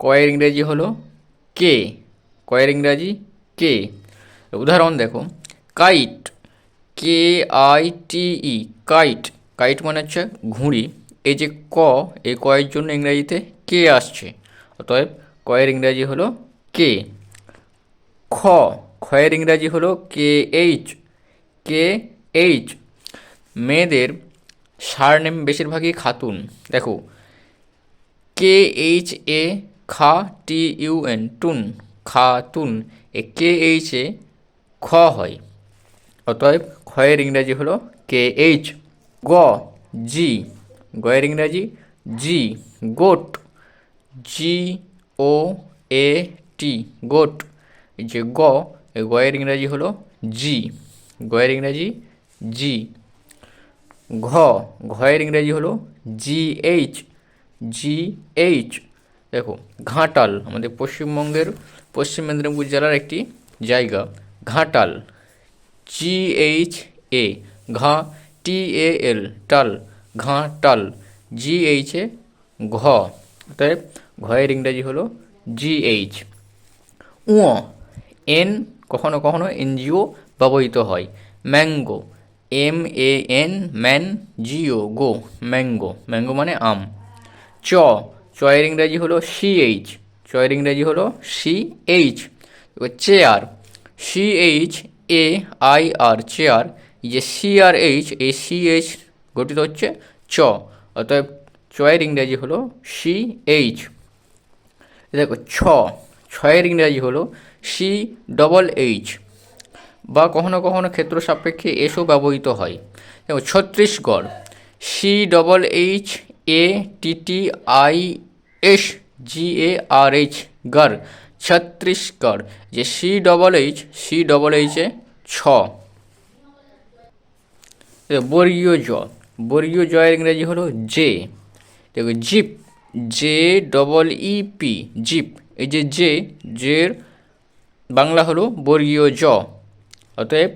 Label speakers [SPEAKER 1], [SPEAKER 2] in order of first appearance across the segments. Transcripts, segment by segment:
[SPEAKER 1] কয়ের ইংরেজি হলো কে? কয়ের ইংরাজি কে? উদাহরণ দেখো, kite, K I T E, kite. Kite মানে হচ্ছে ঘুড়ি। এই যে ক, এই কয়ের জন্য ইংরাজিতে কে আসছে? অতএব কয়ের ইংরাজি হলো কে। খ খয়ের ইংরাজি হলো কে এইচ কে এইচ। মেয়েদের সারনেম বেশিরভাগই খাতুন। দেখো, কে এইচ এ খা টি ইউ এন টুন, খাতুন, এ কে এইচ এ খ হয়। অতএব খয়ের ইংরাজি হলো কে এইচ, গ, জি গয়ের ইংরাজি, জি, গোট, জি, ও, এ, টি, গোট। যে গ গয়ের ইংরাজি হলো জি গয়ের ইংরাজি, জি। ঘ ঘয়ের ইংরাজি হলো জি এইচ জি এইচ। দেখো, ঘাটাল, আমাদের পশ্চিমবঙ্গের, পশ্চিম মেদিনীপুর জেলার একটি জায়গা, ঘাটাল জি এইচ এ ঘা টি এ এল টাল, ঘাটাল জি এইচ এ ঘ, অতএব ঘয়ের ইংরাজি হলো জি এইচ উঁ, এন, কখনো কখনো এনজিও ব্যবহৃত হয়। Mango M A N man, G O, go, mango mango মানে আম। চ চয়ের ইংরাজি হলো সি এইচ চয়ের ইংরাজি হলো C H chair C H A I R chair যে সি আর এইচ এই সি এইচ গঠিত হচ্ছে চ, অতএব চয়ের ইংরাজি হলো সি এইচ দেখো ছ, ছয়ের ইংরাজি হলো সি ডবল এইচ বা কখনো কখনো ক্ষেত্র সাপেক্ষে এসও ব্যবহৃত হয়। দেখো Chhattisgarh C double H A T T I S G A R H গড় ছত্তিশগড় যে C double H C double এইচে ছ। দেখো, বর্গীয় জ বর্গীয় জয়ের ইংরেজি হলো জে দেখো jeep J double E P jeep এই যে জে জের বাংলা হলো বর্গীয় জ অতএব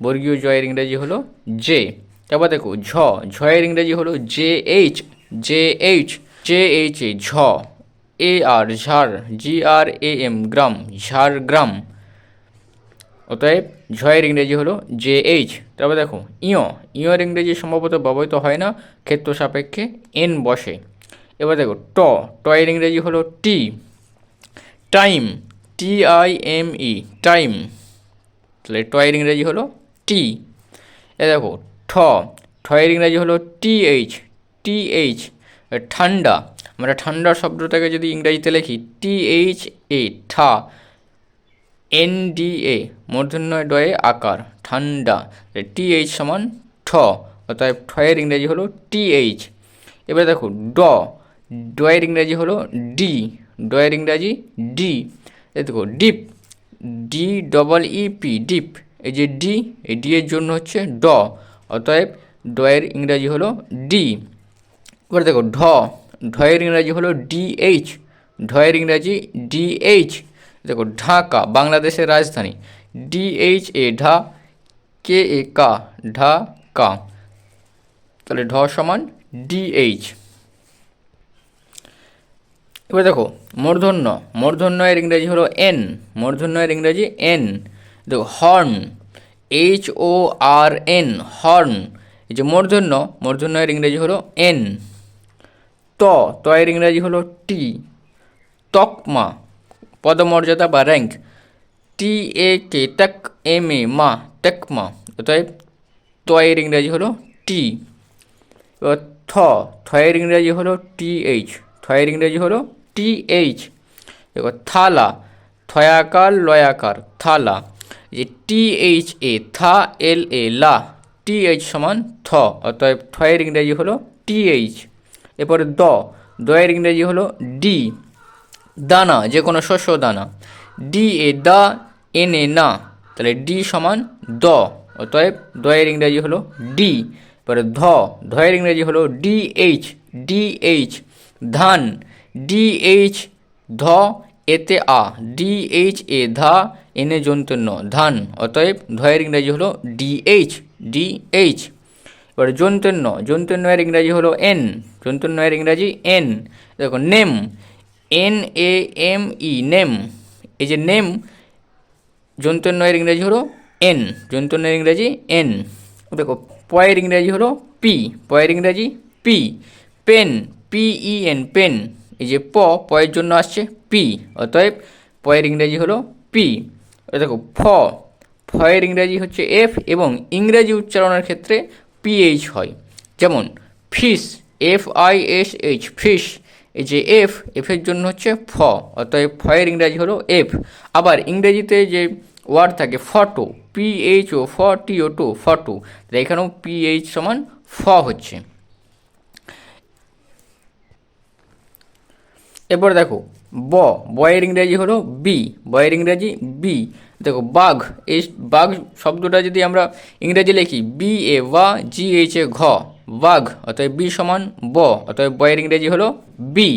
[SPEAKER 1] বর্গীয় জয়ের ইংরেজি হলো জে তারপর দেখো ঝ ঝয়ের ইংরেজি হলো J H J H J H A ঝ এ আর ঝাড় জি আর এ এম গ্রাম ঝাড়গ্রাম অতএব ঝয়ের ইংরেজি হলো জে এইচ তারপর দেখো, ইয়, ইয়র ইংরেজি সম্ভবত ব্যবহৃত হয় না, ক্ষেত্র সাপেক্ষে এন বসে। এবার দেখো, ট, টয়ের ইংরেজি হলো T time T I M E time তাহলে টয়ের ইংরেজি হলো টি এ দেখো, ঠ, ঠয়ের ইংরেজি হলো টি এইচ টি এইচ ঠান্ডা, আমরা ঠান্ডা শব্দটাকে যদি ইংরেজিতে লিখি টি এইচ এ ঠা এন ডি এ মূর্ধন্যয় ডয়ে আকার, ঠান্ডা টি এইচ সমান ঠ, অতএব ঠয়ের ইংরেজি হলো টি এইচ এবার দেখো, ড, ডয়ের ইংরাজি হলো ডি ডয়ের ইংরাজি ডি দেখো, deep D double E P deep, এই যে ডি এই ডি এর জন্য হচ্ছে ড, অতএব ডয়ের ইংরাজি হলো ডি এবার দেখো ঢ, ঢয়ের ইংরাজি হলো ডি এইচ, ঢয়ের ইংরাজি ডি এইচ। দেখো ঢাকা, বাংলাদেশের রাজধানী। ডি এইচ এ, ঢা, কে এ, কা, ঢা, কা। তাহলে ঢ সমান ডি এইচ। এবার দেখো মূর্ধন্য মূর্ধন্য এর ইংরেজি হলো এন মূর্ধন্য এর ইংরেজি এন। দেখো horn, H O R N, horn. এই যে মূর্ধন্য মূর্ধন্য এর ইংরেজি হলো এন। ত ত এর ইংরেজি হলো টি তকমা, পদমর্যাদা বা rank T A K talk M A মা টেকমা অতএব ত এর ইংরেজি হলো টি এবার থ থ এর ইংরেজি হলো টি এইচ থ এর ইংরেজি হলো টি এইচ দেখো থালা, থয়াকার, লয়াকার, থালা যে টি এইচ এ থা, এল, এ, লা টি এইচ সমান থ, অতএব থ এর ইংরেজি হলো টি এইচ এরপরে দ। দ এর ইংরেজি হলো ডি দানা যে কোনো শস্য দানা। D A the N A না। তাহলে ডি সমান দ। অতএব দ এর ইংরাজি হলো ডি এবারে ধ ধ এর ইংরাজি হলো ডি এইচ ডি এইচ ধান। ডি এইচ ধ এতে আ। ডি এইচ এ ধা এনে জন্তন্য ধান। অতএব ধয়ের ইংরাজি হলো ডি এইচ ডি এইচ এবারে জন্তন্য জন্তন্য এর ইংরাজি হলো এন জন্তন্য এর ইংরাজি এন। দেখো, name, N A M E, name. এই যে নেম যন্তন্বয়ের ইংরাজি হলো এন যন্তন্বয়ের ইংরাজি এন। দেখো পয়ের ইংরাজি হলো পি পয়ের ইংরাজি P. Pen, P E N, pen. এই যে প পয়ের জন্য আসছে পি, অতএব পয়ের ইংরাজি হলো পি। দেখো, ফ ফয়ের ইংরাজি হচ্ছে এফ এবং ইংরাজি উচ্চারণের ক্ষেত্রে পিএইচ হয়। যেমন fish F I S H fish এই যে এফ এফের জন্য হচ্ছে ফ, অতএব ফয়ের ইংরাজি হলো এফ আবার ইংরেজিতে যে ওয়ার্ড থাকে, ফটো পিএইচ ও ফ টি ও টু ফটো, তাহলে এখানেও পিএইচ সমান ফ হচ্ছে। এরপর দেখো, ব বয়ের ইংরেজি হলো বি বয়ের ইংরেজি বি দেখো, বাঘ, এই বাঘ শব্দটা যদি আমরা ইংরেজি লিখি বি এ বা জি এইচ এ ঘ, বাঘ, অতএব বি সমান ব, অতএব বয়ের ইংরেজি হলো বি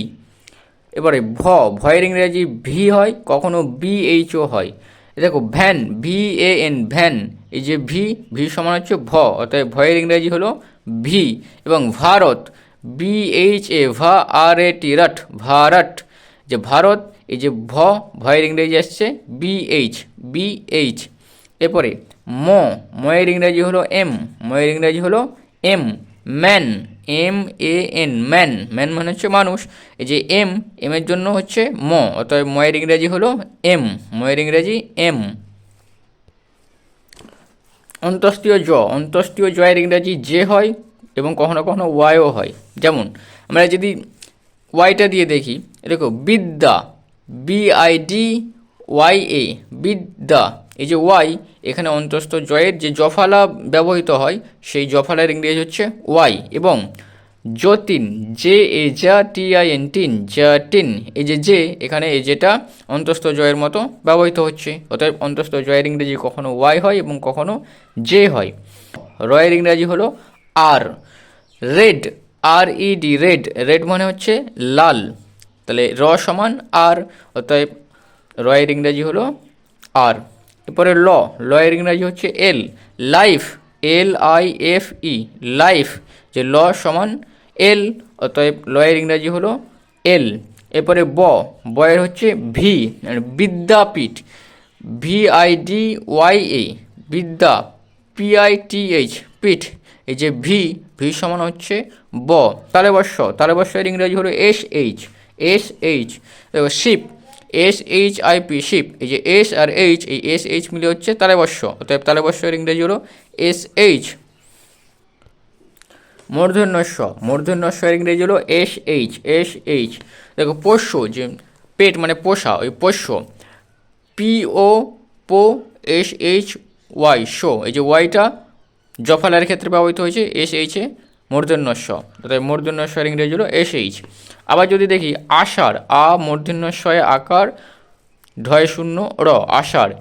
[SPEAKER 1] এবারে ভ, ভয়ের ইংরেজি ভি হয়, কখনো বি এইচ ও হয়। দেখো, van V A N van, এই যে ভি ভি সমান হচ্ছে ভ, অতএব ভয়ের ইংরেজি হলো ভি এবং ভারত বি এইচ এ ভা আর এ টি রট, ভারত, যে ভারত এই যে ভ, ভয়ের ইংরেজি আসছে বি এইচ বি এইচ এরপরে, ম, ময়ের ইংরেজি হলো এম ময়ের ইংরেজি হলো M man M A N man man মানে হচ্ছে মানুষ। এই যে এম এম এর জন্য হচ্ছে ম, অতএব ময়ের ইংরেজি হলো এম ময়ের ইংরেজি এম অন্তস্তীয় জ অন্তস্তীয় জয়ের ইংরাজি যে হয় এবং কখনো কখনো ওয়াইও হয়। যেমন, আমরা যদি ওয়াইটা দিয়ে দেখি, দেখো, Vidya B I D Y A Vidya. এই যে ওয়াই এখানে অন্তস্থ জয়ের যে জফালা ব্যবহৃত হয়, সেই জফালার ইংরেজি হচ্ছে ওয়াই এবং যতিন জে এ জা টি আই এন টিন টিন এই যে জে এখানে এই যেটা অন্তস্থ জয়ের মতো ব্যবহৃত হচ্ছে। অতএব অন্তস্থ জয়ের ইংরেজি কখনো ওয়াই হয় এবং কখনো জে হয়। রয়ের ইংরাজি হলো R red R E D red. Red মানে হচ্ছে লাল। তাহলে র সমান আর, অতএব রয়ের ইংরাজি হলো আর। এরপরে ল লয়ের ইংরাজি হচ্ছে L, life, L I F E, life, যে ল সমান এল, অতএব লয়ের ইংরাজি হলো এল। এরপরে ব বয়ের হচ্ছে ভি মানে বিদ্যাপীঠ, V I D Y A, বিদ্যা, পি আই টি এইচ, পিঠ, এই যে ভি ভি সমান হচ্ছে ব। তালেবর্ষ, তালেবর্ষের ইংরেজি হলো এস এইচ। এস এইচ দেখো ship S H I P ship এই যে এস আর এইচ এই এস এইচ মিলে হচ্ছে তালেবর্ষ, অতএব তালেবর্ষের ইংরেজি হলো এস এইচ মূর্ধন্যস্ব মূর্ধন্যস্বের ইংরেজি হলো এস এইচ এস এইচ দেখো পোষ্য, যে পেট মানে পোষা, ওই পোষ্য। পি ও পো এস এইচ ওয়াই শো, এই যে ওয়াইটা জফালার ক্ষেত্রে ব্যবহৃত হয়েছে এস এইচে মূর্ধন্যস্ব অর্থাৎ মূর্ধন্যস্বের ইংরেজি হলো এস এইচ আবার যদি দেখি, আষাঢ়, আ মূর্ধন্যস্বয়ে আকার, ঢয় শূন্য, র, আষাঢ়।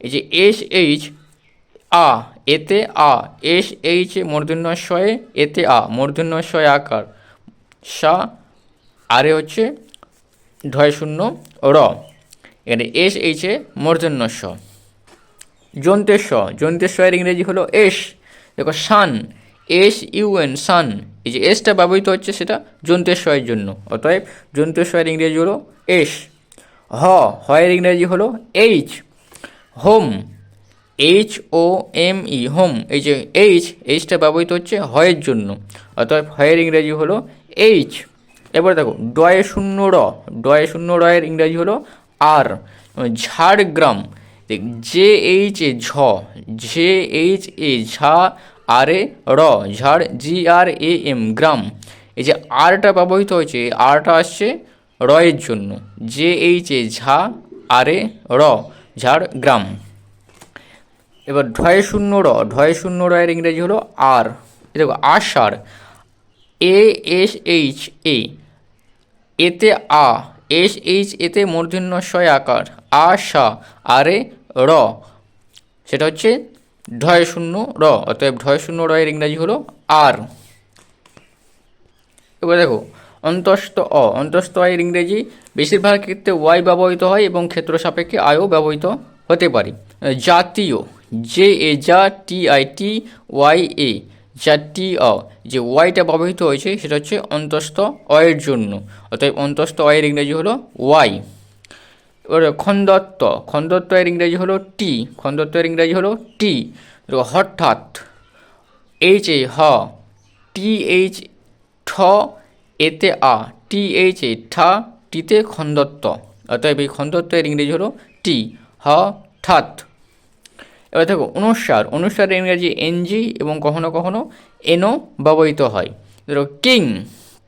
[SPEAKER 1] এই যে এস এইচ আ, এতে আ এস এইচ মূর্ধন্যস্বয়ে এতে আ মূর্ধন্যস্বয়ে আকার। সা, আরে হচ্ছে ঢয় শূন্য, র। এখানে এস এইচে মূর্ধন্যস্ব জন্তেস্ব জন্তেশ্বরের ইংরেজি হলো এস। দেখো সান এস ইউএন সান। এই যে এসটা ব্যবহৃত হচ্ছে সেটা জন্তেশ্বরের জন্য। অতএব জন্তেশ্বরের ইংরেজি হলো এস। হ, হয়ের ইংরেজি হলো H. Home, H O M E, home. এই যে এইচ, এইচটা ব্যবহৃত হচ্ছে হয়ের জন্য। অতএব হয়ের ইংরেজি হলো এইচ। এবার দেখো, ডয়ে শূন্য র। ডয়ে শূন্য রয়ের ইংরেজি হলো R. Jhargram J H A ঝ জে এইচ এ ঝা আর এ র, ঝাড়, জি আর এ এম, গ্রাম। এই যে আরটা ব্যবহৃত হয়েছে আরটা আসছে রয়ের জন্য। জে এইচ এ ঝা, আর এ র, ঝাড়, গ্রাম। এবার ঢয় শূন্য র, ঢয় শূন্য রয়ের ইংরেজি হলো আর। দেখো আষাঢ় এ, এস, এইচ, এ। এতে আ, এস, এইচ, এতে মূর্ধন্যস্বয় আকার। আ, সা, আরে র। সেটা হচ্ছে ঢয় শূন্য র, অতএব ঢয় শূন্য র এর ইংরাজি হলো আর। এবার দেখো, অন্তস্থ অ, অন্তস্থ এর ইংরেজি বেশিরভাগ ক্ষেত্রে ওয়াই ব্যবহৃত হয় এবং ক্ষেত্র সাপেক্ষে আয়ও ব্যবহৃত হতে পারে। জাতীয় জে এ, যা, টি, আই, টি, ওয়াই, এ চারটি অ, যে ওয়াইটা ব্যবহৃত হয়েছে সেটা হচ্ছে অন্তস্থ অয়ের জন্য। অতএব অন্তস্থ অয়ের ইংরেজি হলো ওয়াই। খন্দত্ব খন্দত্ব এর ইংরেজি হলো টি খন্দত্ব এর ইংরেজি হলো টি। হঠাৎ এইচ এ হ টি এইচ ঠ এতে আ টি এইচ এ ঠা টিতে খন্দত্ব অতএব এই খন্দত্ব এর ইংরেজি হলো টি হ ঠাত এবার দেখো, অনুসার, অনুসারের ইংরেজি এনজি এবং কখনো কখনো এনও ব্যবহৃত হয়। ধরো king,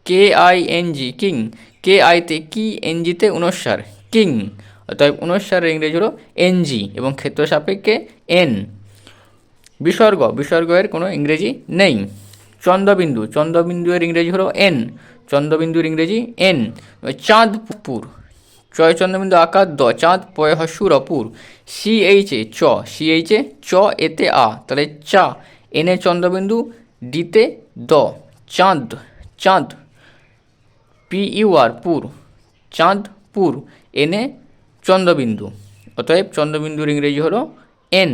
[SPEAKER 1] K I N G, king, K আইতে কি এনজিতে অনুসার? কিং অতএব অনুসারের ইংরেজি হলো এনজি এবং ক্ষেত্র সাপেক্ষে এন বিসর্গ, বিসর্গের কোনো ইংরেজি নেই। চন্দ্রবিন্দু চন্দ্রবিন্দু এর ইংরেজি হলো এন চন্দ্রবিন্দুর ইংরেজি এন চাঁদপুর, চয় চন্দ্রবিন্দু আকার দ চাঁদ পয় হসুর অপুর সি এইচ এ চ সি এইচ এ চ এতে আ। তাহলে চা এনে চন্দ্রবিন্দু ডিতে দ। চাঁদ চাঁদ পি ইউ আর পুর। চাঁদপুর এনে চন্দ্রবিন্দু। অতএব চন্দ্রবিন্দুর ইংরেজি হলো এন